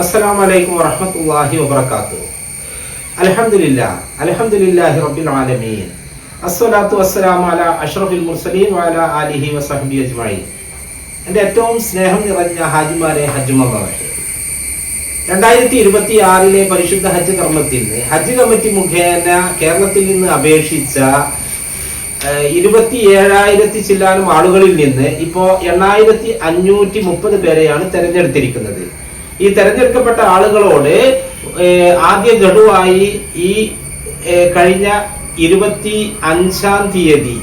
അസ്സലാമു വലൈക്കും വറഹമത്തല്ലാഹി വബറകാതുഹു. അൽഹംദുലില്ലാ അൽഹംദുലില്ലാഹി റബ്ബിൽ ആലമീൻ. അസ്സലാത്തു വസ്സലാമു അലാ അഷ്റഫിൽ മുർസലീൻ വഅലാ ആലിഹി വസഹ്ബിഹി അജ്മഈൻ. എന്റെ ഏറ്റവും സ്നേഹം നിറഞ്ഞ ഹാജിമാരെ ഹജ്ജുമകളെ രണ്ടായിരത്തി ഇരുപത്തി ആറിലെ പരിശുദ്ധ ഹജ്ജ് കർമ്മത്തിന് ഹജ്ജ് കമ്മിറ്റി മുഖേന കേരളത്തിൽ നിന്ന് അപേക്ഷിച്ച ഇരുപത്തി ഏഴായിരത്തി ചില്ലാനും ആളുകളിൽ നിന്ന് ഇപ്പോൾ എണ്ണായിരത്തി അഞ്ഞൂറ്റി മുപ്പത് പേരെയാണ് തെരഞ്ഞെടുത്തിരിക്കുന്നത്. ഈ തെരഞ്ഞെടുക്കപ്പെട്ട ആളുകളോട് ആദ്യ ഗഡുവായി ഈ കഴിഞ്ഞ ഇരുപത്തി അഞ്ചാം തീയതി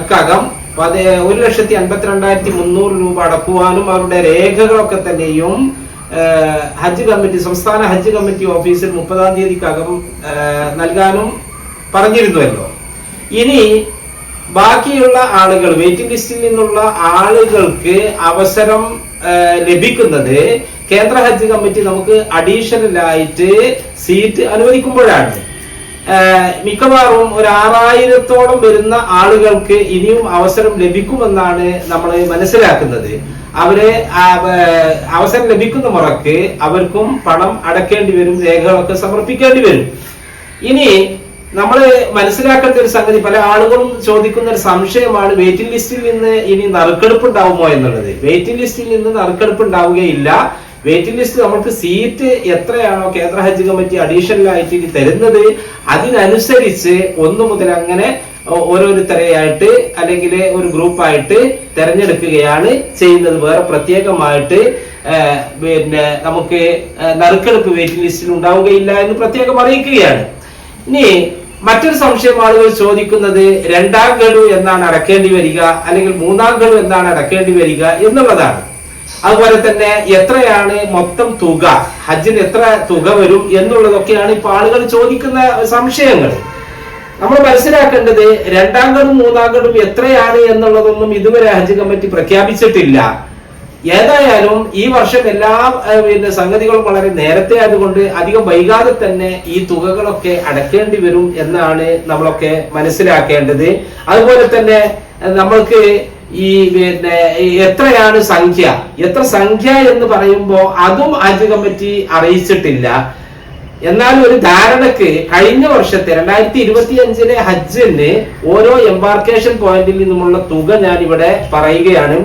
അക്കകം ഒരു ലക്ഷത്തി അൻപത്തിരണ്ടായിരത്തി മുന്നൂറ് രൂപ അടക്കുവാനും അവരുടെ രേഖകളൊക്കെ തന്നെയും ഹജ്ജ് കമ്മിറ്റി സംസ്ഥാന ഹജ്ജ് കമ്മിറ്റി ഓഫീസിൽ മുപ്പതാം തീയതിക്കകം നൽകാനും പറഞ്ഞിരുന്നുവല്ലോ. ഇനി ബാക്കിയുള്ള ആളുകൾ വെയിറ്റിംഗ് ലിസ്റ്റിൽ നിന്നുള്ള ആളുകൾക്ക് അവസരം ലഭിക്കുന്നത് കേന്ദ്ര ഹജ്ജ് കമ്മിറ്റി നമുക്ക് അഡീഷണൽ ആയിട്ട് സീറ്റ് അനുവദിക്കുമ്പോഴാണ്. മിക്കവാറും ഒരു ആറായിരത്തോളം വരുന്ന ആളുകൾക്ക് ഇനിയും അവസരം ലഭിക്കുമെന്നാണ് നമ്മൾ മനസ്സിലാക്കുന്നത്. അവരെ അവസരം ലഭിക്കുന്ന മുറക്ക് അവർക്കും പണം അടക്കേണ്ടി വരും രേഖകളൊക്കെ സമർപ്പിക്കേണ്ടി വരും. ഇനി നമ്മൾ മനസ്സിലാക്കേണ്ട ഒരു സംഗതി പല ആളുകളും ചോദിക്കുന്ന ഒരു സംശയമാണ് വെയിറ്റിംഗ് ലിസ്റ്റിൽ നിന്ന് ഇനി നറുക്കെടുപ്പ് ഉണ്ടാവുമോ എന്നുള്ളത്. വെയിറ്റിംഗ് ലിസ്റ്റിൽ നിന്ന് നറുക്കെടുപ്പ് ഉണ്ടാവുകയില്ല. വെയിറ്റിംഗ് ലിസ്റ്റ് നമുക്ക് സീറ്റ് എത്രയാണോ കേന്ദ്ര ഹജ്ജ് കമ്മിറ്റി ഇനി തരുന്നത്. അതിനനുസരിച്ച് ഒന്നു മുതൽ അങ്ങനെ ഓരോരുത്തരെയായിട്ട് അല്ലെങ്കിൽ ഒരു ഗ്രൂപ്പായിട്ട് തെരഞ്ഞെടുക്കുകയാണ് ചെയ്യുന്നത്. വേറെ പ്രത്യേകമായിട്ട് പിന്നെ നമുക്ക് നറുക്കെടുപ്പ് വെയിറ്റിംഗ് ലിസ്റ്റിൽ ഉണ്ടാവുകയില്ല എന്ന് പ്രത്യേകം അറിയിക്കുകയാണ്. ഇനി മറ്റൊരു സംശയം ആളുകൾ ചോദിക്കുന്നത് രണ്ടാം ഗഡു എന്നാണ് അടക്കേണ്ടി വരിക അല്ലെങ്കിൽ മൂന്നാം ഗഡു എന്നാണ് അടക്കേണ്ടി വരിക എന്നുള്ളതാണ്. അതുപോലെ തന്നെ എത്രയാണ് മൊത്തം തുക? ഹജ്ജിന് എത്ര തുക വരും എന്നുള്ളതൊക്കെയാണ് ഇപ്പൊ ആളുകൾ ചോദിക്കുന്ന സംശയങ്ങൾ. നമ്മൾ മനസ്സിലാക്കേണ്ടത് രണ്ടാം ഗഡും മൂന്നാം ഗഡും എത്രയാണ് എന്നുള്ളതൊന്നും ഇതുവരെ ഹജ്ജ് കമ്മിറ്റി പ്രഖ്യാപിച്ചിട്ടില്ല. ഏതായാലും ഈ വർഷം എല്ലാ പിന്നെ സംഗതികളും വളരെ നേരത്തെ ആയതുകൊണ്ട് അധികം വൈകാതെ തന്നെ ഈ തുകകളൊക്കെ അടക്കേണ്ടി വരും എന്നാണ് നമ്മളൊക്കെ മനസ്സിലാക്കേണ്ടത്. അതുപോലെ തന്നെ നമ്മൾക്ക് ഈ പിന്നെ എത്രയാണ് സംഖ്യ? എത്ര സംഖ്യ എന്ന് പറയുമ്പോൾ അതും ഹജ്ജ് കമ്മിറ്റി അറിയിച്ചിട്ടില്ല. എന്നാൽ ഒരു ധാരണക്ക് കഴിഞ്ഞ വർഷത്തെ രണ്ടായിരത്തി ഇരുപത്തി അഞ്ചിലെ ഹജ്ജിന് ഓരോ എംബാർക്കേഷൻ പോയിന്റിൽ നിന്നുമുള്ള തുക ഞാൻ ഇവിടെ പറയുകയാണ്.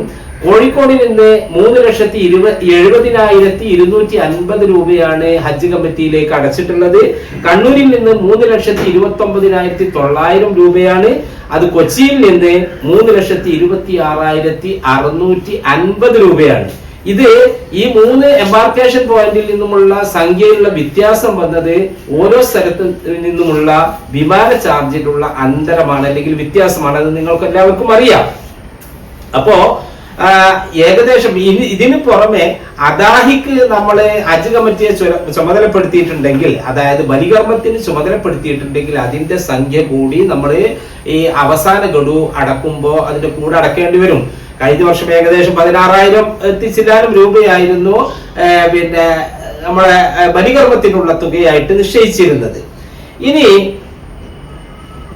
കോഴിക്കോടിൽ നിന്ന് മൂന്ന് ലക്ഷത്തി ഇരുപത്തി എഴുപതിനായിരത്തി ഇരുന്നൂറ്റി അൻപത് രൂപയാണ് ഹജ്ജ് കമ്മിറ്റിയിലേക്ക് അടച്ചിട്ടുള്ളത്. കണ്ണൂരിൽ നിന്ന് മൂന്ന് ലക്ഷത്തി ഇരുപത്തി ഒമ്പതിനായിരത്തി തൊള്ളായിരം രൂപയാണ്. അത് കൊച്ചിയിൽ നിന്ന് മൂന്ന് ലക്ഷത്തി ഇരുപത്തി ആറായിരത്തി അറുന്നൂറ്റി അൻപത് രൂപയാണ്. ഇത് ഈ മൂന്ന് എംബാർക്കേഷൻ പോയിന്റിൽ നിന്നുമുള്ള സംഖ്യയിലുള്ള വ്യത്യാസം വന്നത് ഓരോ സ്ഥലത്ത് നിന്നുമുള്ള വിമാന ചാർജിലുള്ള അന്തരമാണ് അല്ലെങ്കിൽ വ്യത്യാസമാണ്. അത് നിങ്ങൾക്ക് എല്ലാവർക്കും അറിയാം. അപ്പോ ഏകദേശം ഇനി ഇതിന് പുറമെ അദാഹിക്ക് നമ്മൾ ഹജ്ജ് കമ്മിറ്റിയെ ചുമതലപ്പെടുത്തിയിട്ടുണ്ടെങ്കിൽ അതായത് ബലികർമ്മത്തിന് ചുമതലപ്പെടുത്തിയിട്ടുണ്ടെങ്കിൽ അതിന്റെ സംഖ്യ കൂടി നമ്മൾ ഈ അവസാന ഗഡു അടക്കുമ്പോ അതിന്റെ കൂടെ അടക്കേണ്ടി വരും. കഴിഞ്ഞ വർഷം ഏകദേശം പതിനാറായിരം എത്തിച്ചില്ലാനും രൂപയായിരുന്നു പിന്നെ നമ്മളെ ബലികർമ്മത്തിനുള്ള തുകയായിട്ട് നിശ്ചയിച്ചിരുന്നത്. ഇനി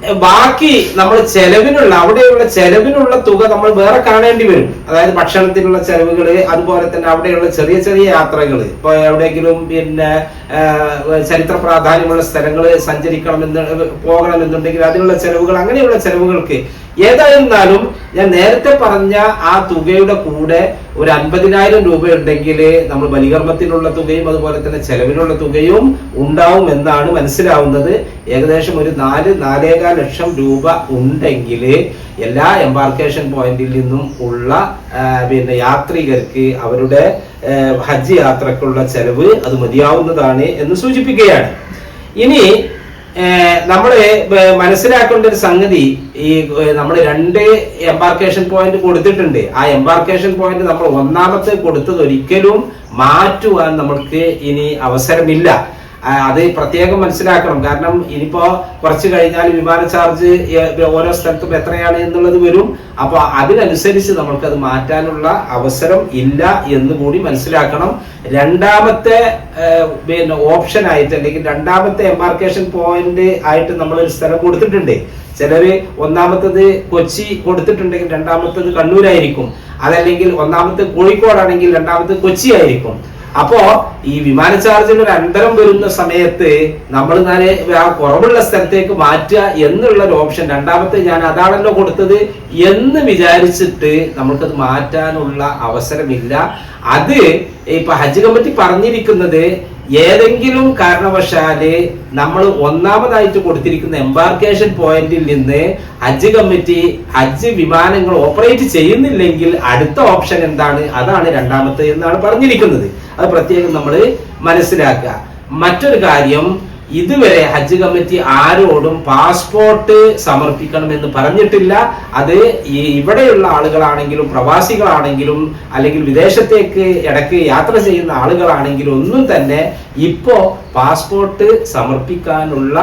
ബാക്കി നമ്മൾ ചെലവിനുള്ള അവിടെയുള്ള ചെലവിനുള്ള തുക നമ്മൾ വേറെ കാണേണ്ടി വരും. അതായത് ഭക്ഷണത്തിനുള്ള ചെലവുകൾ അതുപോലെ തന്നെ അവിടെയുള്ള ചെറിയ ചെറിയ യാത്രകൾ ഇപ്പൊ എവിടെയെങ്കിലും പിന്നെ ചരിത്ര പ്രാധാന്യമുള്ള സ്ഥലങ്ങൾ സഞ്ചരിക്കണമെന്ന് പോകണമെന്നുണ്ടെങ്കിൽ അതിനുള്ള ചെലവുകൾ അങ്ങനെയുള്ള ചെലവുകൾക്ക് ഏതായിരുന്നാലും ഞാൻ നേരത്തെ പറഞ്ഞ ആ തുകയുടെ കൂടെ ഒരു അൻപതിനായിരം രൂപ ഉണ്ടെങ്കിൽ നമ്മൾ ബലികർമ്മത്തിനുള്ള തുകയും അതുപോലെ തന്നെ ചെലവിനുള്ള തുകയും ഉണ്ടാവും എന്നാണ് മനസ്സിലാവുന്നത്. ഏകദേശം ഒരു നാല് നാലേകാൽ ലക്ഷം രൂപ ഉണ്ടെങ്കിൽ എല്ലാ എംബാർക്കേഷൻ പോയിന്റിൽ നിന്നും ഉള്ള പിന്നെ യാത്രികർക്ക് അവരുടെ ഹജ്ജ് യാത്രക്കുള്ള ചെലവ് അത് മതിയാവുന്നതാണ് എന്ന് സൂചിപ്പിക്കുകയാണ്. ഇനി നമ്മൾ മനസ്സിലാക്കേണ്ട ഒരു സംഗതി ഈ നമ്മൾ രണ്ട് എംബാർക്കേഷൻ പോയിന്റ് കൊടുത്തിട്ടുണ്ട്. ആ എംബാർക്കേഷൻ പോയിന്റ് നമ്മൾ ഒന്നാമത്തെ കൊടുത്തത് ഒരിക്കലും മാറ്റുവാൻ നമ്മൾക്ക് ഇനി അവസരമില്ല. അത് പ്രത്യേകം മനസ്സിലാക്കണം. കാരണം ഇനിയിപ്പോ കുറച്ച് കഴിഞ്ഞാൽ വിമാന ചാർജ് ഓരോ സ്ഥലത്തും എത്രയാണ് എന്നുള്ളത് വരും. അപ്പൊ അതിനനുസരിച്ച് നമ്മൾക്ക് അത് മാറ്റാനുള്ള അവസരം ഇല്ല എന്ന് കൂടി മനസ്സിലാക്കണം. രണ്ടാമത്തെ പിന്നെ ഓപ്ഷൻ ആയിട്ട് അല്ലെങ്കിൽ രണ്ടാമത്തെ എംബാർക്കേഷൻ പോയിന്റ് ആയിട്ട് നമ്മൾ ഒരു സ്ഥലം കൊടുത്തിട്ടുണ്ട്. ചിലര് ഒന്നാമത്തത് കൊച്ചി കൊടുത്തിട്ടുണ്ടെങ്കിൽ രണ്ടാമത്തത് കണ്ണൂരായിരിക്കും. അതല്ലെങ്കിൽ ഒന്നാമത്തെ കോഴിക്കോടാണെങ്കിൽ രണ്ടാമത്തെ കൊച്ചി ആയിരിക്കും. അപ്പോ ഈ വിമാന ചാർജിൽ ഒരു അന്തരം വരുന്ന സമയത്ത് നമ്മൾ ഞാൻ ആ കുറവുള്ള സ്ഥലത്തേക്ക് മാറ്റുക എന്നുള്ള ഒരു ഓപ്ഷൻ രണ്ടാമത്തെ ഞാൻ അതാണല്ലോ കൊടുത്തത് എന്ന് വിചാരിച്ചിട്ട് നമ്മൾക്കത് മാറ്റാനുള്ള അവസരമില്ല. അത് ഇപ്പൊ ഹജ്ജ് കമ്മിറ്റി പറഞ്ഞിരിക്കുന്നത് ഏതെങ്കിലും കാരണവശാൽ നമ്മൾ ഒന്നാമതായിട്ട് കൊടുത്തിരിക്കുന്ന എംബാർക്കേഷൻ പോയിന്റിൽ നിന്ന് ഹജ്ജ് കമ്മിറ്റി ഹജ്ജ് വിമാനങ്ങൾ ഓപ്പറേറ്റ് ചെയ്യുന്നില്ലെങ്കിൽ അടുത്ത ഓപ്ഷൻ എന്താണ്? അതാണ് രണ്ടാമത്തെ എന്നാണ് പറഞ്ഞിരിക്കുന്നത്. അത് പ്രത്യേകം നമ്മൾ മനസ്സിലാക്കുക. മറ്റൊരു കാര്യം ഇതുവരെ ഹജ്ജ് കമ്മിറ്റി ആരോടും പാസ്പോർട്ട് സമർപ്പിക്കണമെന്ന് പറഞ്ഞിട്ടില്ല. അത് ഇവിടെയുള്ള ആളുകളാണെങ്കിലും പ്രവാസികളാണെങ്കിലും അല്ലെങ്കിൽ വിദേശത്തേക്ക് ഇടയ്ക്ക് യാത്ര ചെയ്യുന്ന ആളുകളാണെങ്കിലും ഒന്നും തന്നെ ഇപ്പോ പാസ്പോർട്ട് സമർപ്പിക്കാനുള്ള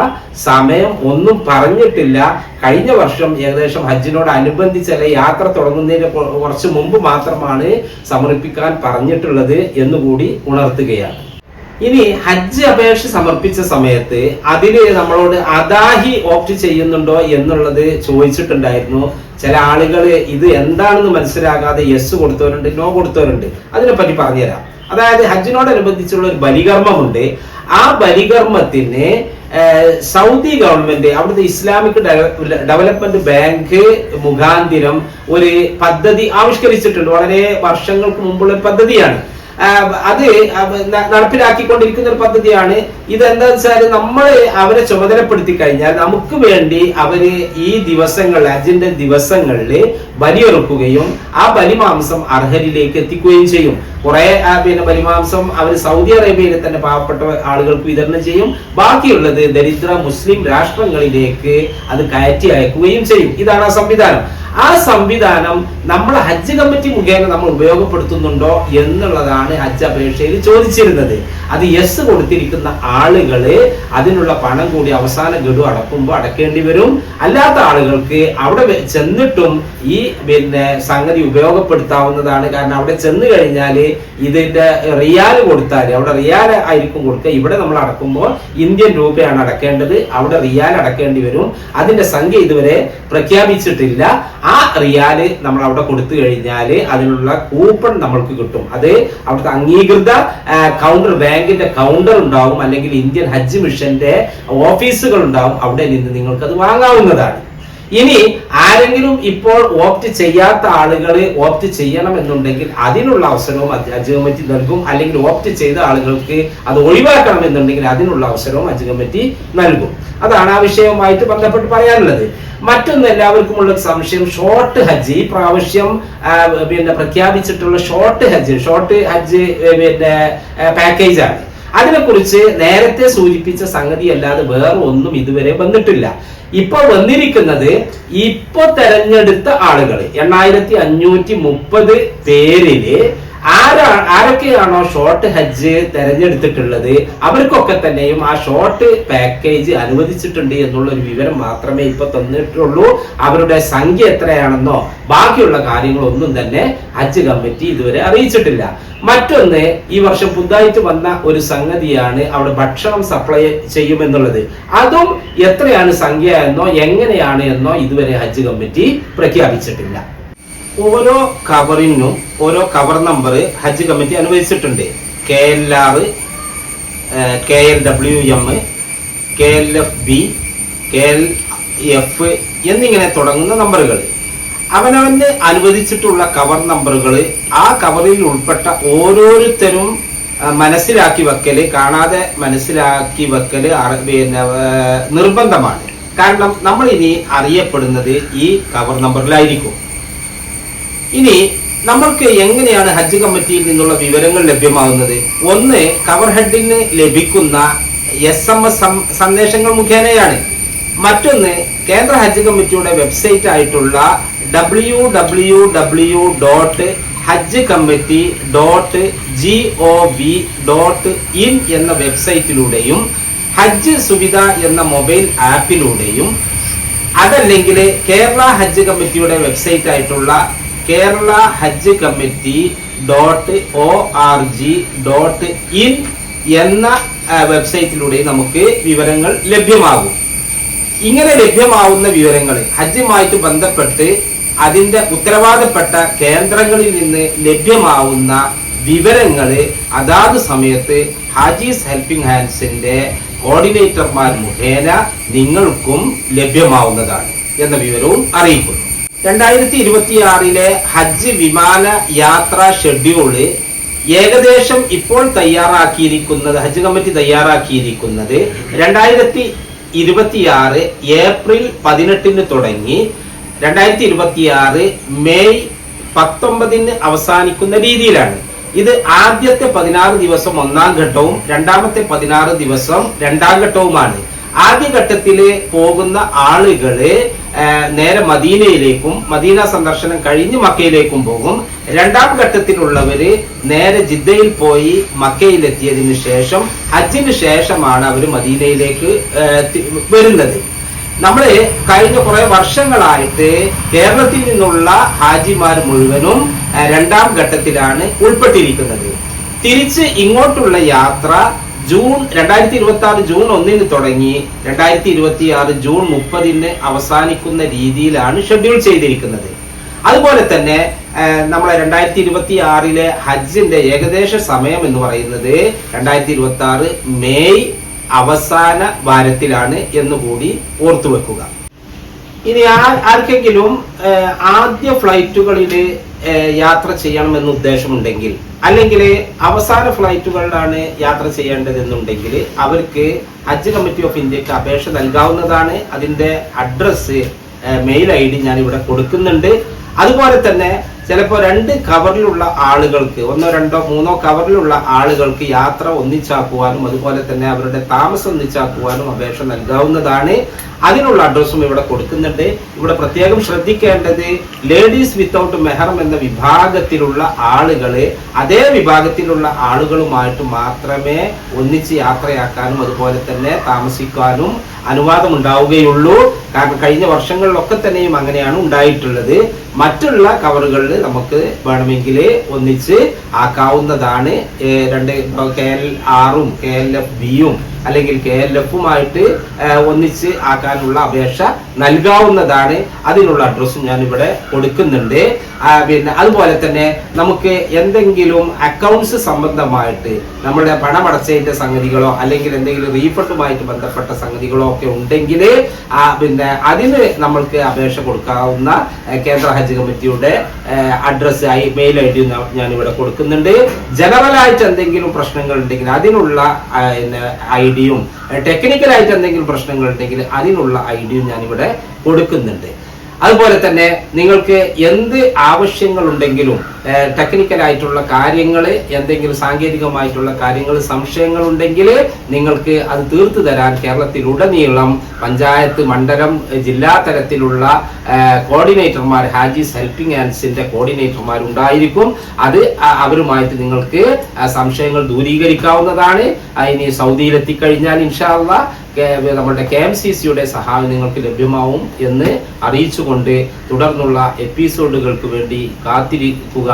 സമയം ഒന്നും പറഞ്ഞിട്ടില്ല. കഴിഞ്ഞ വർഷം ഏകദേശം ഹജ്ജിനോട് അനുബന്ധിച്ചല്ല യാത്ര തുടങ്ങുന്നതിന് കുറച്ച് മുമ്പ് മാത്രമാണ് സമർപ്പിക്കാൻ പറഞ്ഞിട്ടുള്ളത് എന്നുകൂടി ഉണർത്തുകയാണ്. ഇനി ഹജ്ജ് അപേക്ഷ സമർപ്പിച്ച സമയത്ത് അതിൽ നമ്മളോട് അദാഹി ഓപ്റ്റ് ചെയ്യുന്നുണ്ടോ എന്നുള്ളത് ചോദിച്ചിട്ടുണ്ടായിരുന്നു. ചില ആളുകൾ ഇത് എന്താണെന്ന് മനസ്സിലാകാതെ യെസ് കൊടുത്തവരുണ്ട് നോ കൊടുത്തവരുണ്ട്. അതിനെപ്പറ്റി പറഞ്ഞുതരാം. അതായത് ഹജ്ജിനോടനുബന്ധിച്ചുള്ള ഒരു ബലികർമ്മമുണ്ട്. ആ ബലികർമ്മത്തിന് സൗദി ഗവൺമെന്റ് അവിടുത്തെ ഇസ്ലാമിക് ഡെവലപ്മെന്റ് ബാങ്ക് മുഖാന്തിരം ഒരു പദ്ധതി ആവിഷ്കരിച്ചിട്ടുണ്ട്. വളരെ വർഷങ്ങൾക്ക് മുമ്പുള്ള പദ്ധതിയാണ്. അത് നടപ്പിലാക്കിക്കൊണ്ടിരിക്കുന്ന ഒരു പദ്ധതിയാണ്. ഇതെന്താ വെച്ചാൽ നമ്മൾ അവരെ ചുമതലപ്പെടുത്തി കഴിഞ്ഞാൽ നമുക്ക് വേണ്ടി അവർ ഈ ദിവസങ്ങൾ അജിന്റെ ദിവസങ്ങളിൽ ബലിയെറുക്കുകയും ആ ബലിമാംസം അർഹരിലേക്ക് എത്തിക്കുകയും ചെയ്യും. കുറെ പിന്നെ ബലിമാംസം അവർ സൗദി അറേബ്യയിലെ തന്നെ പാവപ്പെട്ട ആളുകൾക്ക് വിതരണം ചെയ്യും. ബാക്കിയുള്ളത് ദരിദ്ര മുസ്ലിം രാഷ്ട്രങ്ങളിലേക്ക് അത് കയറ്റി അയക്കുകയും ചെയ്യും. ഇതാണ് ആ സംവിധാനം. ആ സംവിധാനം നമ്മൾ ഹജ്ജ് കമ്മിറ്റി മുഖേന നമ്മൾ ഉപയോഗപ്പെടുത്തുന്നുണ്ടോ എന്നുള്ളതാണ് ഹജ്ജ് അപേക്ഷയിൽ ചോദിച്ചിരുന്നത്. അത് യെസ് കൊടുത്തിരിക്കുന്ന ആളുകൾ അതിനുള്ള പണം കൂടി അവസാന ഗഡു അടക്കുമ്പോൾ അടക്കേണ്ടി വരും. അല്ലാത്ത ആളുകൾക്ക് അവിടെ ചെന്നിട്ടും ഈ പിന്നെ സംഗതി ഉപയോഗപ്പെടുത്താവുന്നതാണ്. കാരണം അവിടെ ചെന്ന് കഴിഞ്ഞാൽ ഇതിന്റെ റിയാൽ കൊടുത്താൽ അവിടെ റിയാൽ ആയിരിക്കും കൊടുക്കുക. ഇവിടെ നമ്മൾ അടക്കുമ്പോൾ ഇന്ത്യൻ രൂപയാണ് അടക്കേണ്ടത്. അവിടെ റിയാൽ അടക്കേണ്ടി വരും. അതിന്റെ സംഖ്യ ഇതുവരെ പ്രഖ്യാപിച്ചിട്ടില്ല. ആ റിയാൽ നമ്മൾ അവിടെ കൊടുത്തു കഴിഞ്ഞാൽ അതിനുള്ള കൂപ്പൺ നമ്മൾക്ക് കിട്ടും. അത് അവിടുത്തെ അംഗീകൃത കൗണ്ടർ ബാങ്കിന്റെ കൗണ്ടർ ഉണ്ടാവും അല്ലെങ്കിൽ ഇന്ത്യൻ ഹജ്ജ് മിഷന്റെ ഓഫീസുകൾ ഉണ്ടാവും അവിടെ നിന്ന് നിങ്ങൾക്ക് അത് വാങ്ങാവുന്നതാണ്. ഇനി ആരെങ്കിലും ഇപ്പോൾ ഓപ്റ്റ് ചെയ്യാത്ത ആളുകൾ ഓപ്റ്റ് ചെയ്യണം എന്നുണ്ടെങ്കിൽ അതിനുള്ള അവസരവും ഹജ്ജ് നൽകും. അല്ലെങ്കിൽ ഓപ്റ്റ് ചെയ്ത ആളുകൾക്ക് അത് ഒഴിവാക്കണം എന്നുണ്ടെങ്കിൽ അതിനുള്ള അവസരവും ഹജ്ജ് നൽകും. അതാണ് ആ വിഷയവുമായിട്ട് ബന്ധപ്പെട്ട് പറയാനുള്ളത്. മറ്റൊന്ന് എല്ലാവർക്കും ഉള്ള സംശയം. ഷോർട്ട് ഹജ്ജ്. ഈ പ്രാവശ്യം പിന്നെ പ്രഖ്യാപിച്ചിട്ടുള്ള ഷോർട്ട് ഹജ്ജ്. ഷോർട്ട് ഹജ്ജ് പിന്നെ പാക്കേജ് ആണ്. അതിനെക്കുറിച്ച് നേരത്തെ സൂചിപ്പിച്ച സംഗതി അല്ലാതെ വേറെ ഒന്നും ഇതുവരെ വന്നിട്ടില്ല. ഇപ്പൊ വന്നിരിക്കുന്നത് ഇപ്പൊ തെരഞ്ഞെടുത്ത ആളുകൾ എണ്ണായിരത്തി അഞ്ഞൂറ്റി മുപ്പത് പേരിൽ ആരാ ആരൊക്കെയാണോ ഷോർട്ട് ഹജ്ജ് തെരഞ്ഞെടുത്തിട്ടുള്ളത്? അവർക്കൊക്കെ തന്നെയും ആ ഷോർട്ട് പാക്കേജ് അനുവദിച്ചിട്ടുണ്ട് എന്നുള്ള ഒരു വിവരം മാത്രമേ ഇപ്പൊ തന്നിട്ടുള്ളൂ. അവരുടെ സംഖ്യ എത്രയാണെന്നോ ബാക്കിയുള്ള കാര്യങ്ങളൊന്നും തന്നെ ഹജ്ജ് കമ്മിറ്റി ഇതുവരെ അറിയിച്ചിട്ടില്ല. മറ്റൊന്ന് ഈ വർഷം പുതുതായിട്ട് വന്ന ഒരു സംഗതിയാണ് അവിടെ ഭക്ഷണം സപ്ലൈ ചെയ്യുമെന്നുള്ളത്. അതും എത്രയാണ് സംഖ്യ എന്നോ എങ്ങനെയാണ് എന്നോ ഇതുവരെ ഹജ്ജ് കമ്മിറ്റി പ്രഖ്യാപിച്ചിട്ടില്ല. ഓരോ കവറിനും ഓരോ കവർ നമ്പർ ഹജ്ജ് കമ്മിറ്റി അനുവദിച്ചിട്ടുണ്ട്. K L R K L W M K L F B K L F എന്നിങ്ങനെ തുടങ്ങുന്ന നമ്പറുകൾ അവനവന് അനുവദിച്ചിട്ടുള്ള കവർ നമ്പറുകൾ ആ കവറിൽ ഉൾപ്പെട്ട ഓരോരുത്തരും മനസ്സിലാക്കി വെക്കൽ കാണാതെ മനസ്സിലാക്കി വെക്കൽ പിന്നെ നിർബന്ധമാണ്. കാരണം നമ്മൾ ഇനി അറിയപ്പെടുന്നത് ഈ കവർ നമ്പറിലായിരിക്കും ഇനി നമ്മൾക്ക് എങ്ങനെയാണ് ഹജ്ജ് കമ്മിറ്റിയിൽ നിന്നുള്ള വിവരങ്ങൾ ലഭ്യമാകുന്നത്? ഒന്ന് കവർ ഹെഡിന് ലഭിക്കുന്ന എസ് എം എസ് സന്ദേശങ്ങൾ മുഖേനയാണ്. മറ്റൊന്ന് കേന്ദ്ര ഹജ്ജ് കമ്മിറ്റിയുടെ വെബ്സൈറ്റ് ആയിട്ടുള്ള W W W dot Hajj committee dot G O V dot in എന്ന വെബ്സൈറ്റിലൂടെയും ഹജ്ജ് സുവിധ എന്ന മൊബൈൽ ആപ്പിലൂടെയും അതല്ലെങ്കിൽ കേരള ഹജ്ജ് കമ്മിറ്റിയുടെ വെബ്സൈറ്റ് ആയിട്ടുള്ള കേരള ഹജ്ജ് committee dot O R G dot in എന്ന വെബ്സൈറ്റിലൂടെ നമുക്ക് വിവരങ്ങൾ ലഭ്യമാകും. ഇങ്ങനെ ലഭ്യമാവുന്ന വിവരങ്ങൾ ഹജ്ജുമായിട്ട് ബന്ധപ്പെട്ട് അതിന്റെ ഉത്തരവാദപ്പെട്ട കേന്ദ്രങ്ങളിൽ നിന്ന് ലഭ്യമാവുന്ന വിവരങ്ങൾ അതാത് സമയത്ത് ഹാജീസ് ഹെൽപ്പിംഗ് ഹാൻഡ്സിന്റെ കോർഡിനേറ്റർമാർ മുഖേന നിങ്ങൾക്കും ലഭ്യമാവുന്നതാണ് എന്ന വിവരവും അറിയിക്കുന്നു. രണ്ടായിരത്തി ഇരുപത്തിയാറിലെ ഹജ്ജ് വിമാന യാത്രാ ഷെഡ്യൂൾ ഏകദേശം ഇപ്പോൾ തയ്യാറാക്കിയിരിക്കുന്നത് ഹജ്ജ് കമ്മിറ്റി തയ്യാറാക്കിയിരിക്കുന്നത് രണ്ടായിരത്തി ഇരുപത്തിയാറ് ഏപ്രിൽ പതിനെട്ടിന് തുടങ്ങി രണ്ടായിരത്തി ഇരുപത്തിയാറ് മെയ് പത്തൊമ്പതിന് അവസാനിക്കുന്ന രീതിയിലാണ്. ഇത് ആദ്യത്തെ പതിനാറ് ദിവസം ഒന്നാം ഘട്ടവും രണ്ടാമത്തെ പതിനാറ് ദിവസം രണ്ടാം ഘട്ടവുമാണ്. ആദ്യ ആദ്യഘട്ടത്തിൽ പോകുന്ന ആളുകൾ നേരെ മദീനയിലേക്കും മദീന സന്ദർശനം കഴിഞ്ഞ് മക്കയിലേക്കും പോകും. രണ്ടാം ഘട്ടത്തിലുള്ളവര് നേരെ ജിദ്ദയിൽ പോയി മക്കയിലെത്തിയതിനു ശേഷം ഹജ്ജിന് ശേഷമാണ് അവർ മദീനയിലേക്ക് വരുന്നത്. നമ്മൾ കഴിഞ്ഞ കുറെ വർഷങ്ങളായിട്ട് കേരളത്തിൽ നിന്നുള്ള ഹാജിമാർ മുഴുവനും രണ്ടാം ഘട്ടത്തിലാണ് ഉൾപ്പെട്ടിരിക്കുന്നത്. തിരിച്ച് ഇങ്ങോട്ടുള്ള യാത്ര ജൂൺ രണ്ടായിരത്തി ഇരുപത്തി ആറ് ജൂൺ ഒന്നിന് തുടങ്ങി രണ്ടായിരത്തി ഇരുപത്തി ആറ് ജൂൺ മുപ്പതിന് അവസാനിക്കുന്ന രീതിയിലാണ് ഷെഡ്യൂൾ ചെയ്തിരിക്കുന്നത്. അതുപോലെ തന്നെ നമ്മളെ രണ്ടായിരത്തി ഇരുപത്തി ആറിലെ ഹജ്ജിന്റെ ഏകദേശ സമയം എന്ന് പറയുന്നത് രണ്ടായിരത്തി ഇരുപത്തി ആറ് മെയ് അവസാന വാരത്തിലാണ് എന്നുകൂടി ഓർത്തു വെക്കുക ഇനി ആർക്കെങ്കിലും ആദ്യ ഫ്ലൈറ്റുകളിൽ യാത്ര ചെയ്യണമെന്ന് ഉദ്ദേശമുണ്ടെങ്കിൽ അല്ലെങ്കിൽ അവസാന ഫ്ലൈറ്റുകളിലാണ് യാത്ര ചെയ്യേണ്ടതെന്നുണ്ടെങ്കിൽ അവർക്ക് ഹജ്ജ് കമ്മിറ്റി ഓഫ് ഇന്ത്യയ്ക്ക് അപേക്ഷ നൽകാവുന്നതാണ്. അതിന്റെ അഡ്രസ്സ് മെയിൽ ഐ ഡി ഞാൻ ഇവിടെ കൊടുക്കുന്നുണ്ട്. അതുപോലെ തന്നെ ചിലപ്പോൾ രണ്ട് കവറിലുള്ള ആളുകൾക്ക് ഒന്നോ രണ്ടോ മൂന്നോ കവറിലുള്ള ആളുകൾക്ക് യാത്ര ഒന്നിച്ചാക്കുവാനും അതുപോലെ തന്നെ അവരുടെ താമസം ഒന്നിച്ചാക്കുവാനും അപേക്ഷ നൽകാവുന്നതാണ്. അതിനുള്ള അഡ്രസ്സും ഇവിടെ കൊടുക്കുന്നുണ്ട്. ഇവിടെ പ്രത്യേകം ശ്രദ്ധിക്കേണ്ടത് ലേഡീസ് വിത്തൗട്ട് മെഹറം എന്ന വിഭാഗത്തിലുള്ള ആളുകളെ അതേ വിഭാഗത്തിലുള്ള ആളുകളുമായിട്ട് മാത്രമേ ഒന്നിച്ച് യാത്രയാക്കാനും അതുപോലെ തന്നെ താമസിക്കാനും അനുവാദം ഉണ്ടാവുകയുള്ളൂ കാരണം കഴിഞ്ഞ വർഷങ്ങളിലൊക്കെ തന്നെയും അങ്ങനെയാണ് ഉണ്ടായിട്ടുള്ളത്. മറ്റുള്ള കവറുകളിൽ നമുക്ക് വേണമെങ്കിൽ ഒന്നിച്ച് ആക്കാവുന്നതാണ്. രണ്ട് കെ എൽ ആറും കെ എൽ എഫ് ബിയും അല്ലെങ്കിൽ കെ എൽ എഫുമായിട്ട് ഒന്നിച്ച് ആക്കാനുള്ള അപേക്ഷ നൽകാവുന്നതാണ്. അതിനുള്ള അഡ്രസ്സും ഞാൻ ഇവിടെ കൊടുക്കുന്നുണ്ട് പിന്നെ അതുപോലെ തന്നെ നമുക്ക് എന്തെങ്കിലും അക്കൗണ്ട്സ് സംബന്ധമായിട്ട് നമ്മുടെ പണമടച്ചതിന്റെ സംഗതികളോ അല്ലെങ്കിൽ എന്തെങ്കിലും റീഫണ്ടുമായിട്ട് ബന്ധപ്പെട്ട സംഗതികളോ ഒക്കെ ഉണ്ടെങ്കിൽ പിന്നെ അതിന് നമ്മൾക്ക് അപേക്ഷ കൊടുക്കാവുന്ന കേന്ദ്ര ഹജ്ജ് കമ്മിറ്റിയുടെ അഡ്രസ്സ് മെയിൽ ഐ ഡി ഞാൻ ഇവിടെ കൊടുക്കുന്നുണ്ട്. ജനറലായിട്ട് എന്തെങ്കിലും പ്രശ്നങ്ങൾ ഉണ്ടെങ്കിൽ അതിനുള്ള ഐ ഡിയും ടെക്നിക്കലായിട്ട് എന്തെങ്കിലും പ്രശ്നങ്ങൾ ഉണ്ടെങ്കിൽ അതിനുള്ള ഐഡിയും ഞാനിവിടെ കൊടുക്കുന്നുണ്ട്. അതുപോലെ തന്നെ നിങ്ങൾക്ക് എന്ത് ടെക്നിക്കൽ ആയിട്ടുള്ള കാര്യങ്ങൾ എന്തെങ്കിലും സാങ്കേതികമായിട്ടുള്ള കാര്യങ്ങൾ സംശയങ്ങൾ ഉണ്ടെങ്കിൽ നിങ്ങൾക്ക് അത് തീർത്തു തരാൻ കേരളത്തിലുടനീളം പഞ്ചായത്ത് മണ്ഡലം ജില്ലാ തലത്തിലുള്ള കോർഡിനേറ്റർമാർ ഹാജീസ് ഹെൽപ്പിംഗ് ഹാൻഡ്സിന്റെ കോർഡിനേറ്റർമാർ ഉണ്ടായിരിക്കും. അത് അവരുമായിട്ട് നിങ്ങൾക്ക് സംശയങ്ങൾ ദൂരീകരിക്കാവുന്നതാണ്. ഇനി സൗദിയിൽ എത്തിക്കഴിഞ്ഞാൽ ഇൻഷാല്ല നമ്മുടെ കെ എം സി സിയുടെ സഹായം നിങ്ങൾക്ക് ലഭ്യമാവും എന്ന് അറിയിച്ചുകൊണ്ട് തുടർന്നുള്ള എപ്പിസോഡുകൾക്ക് വേണ്ടി കാത്തിരിക്കുക.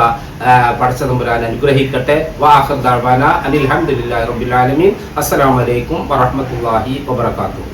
പടച്ചതമ്പുരാൻ അനുഗ്രഹിക്കട്ടെ. വാഹന അനിൽ ഹംദുലില്ലാഹി റബ്ബിൽ ആലമീൻ. അസ്സലാമു അലൈക്കും വറഹ്മത്തുള്ളാഹി വബറകാതുഹു.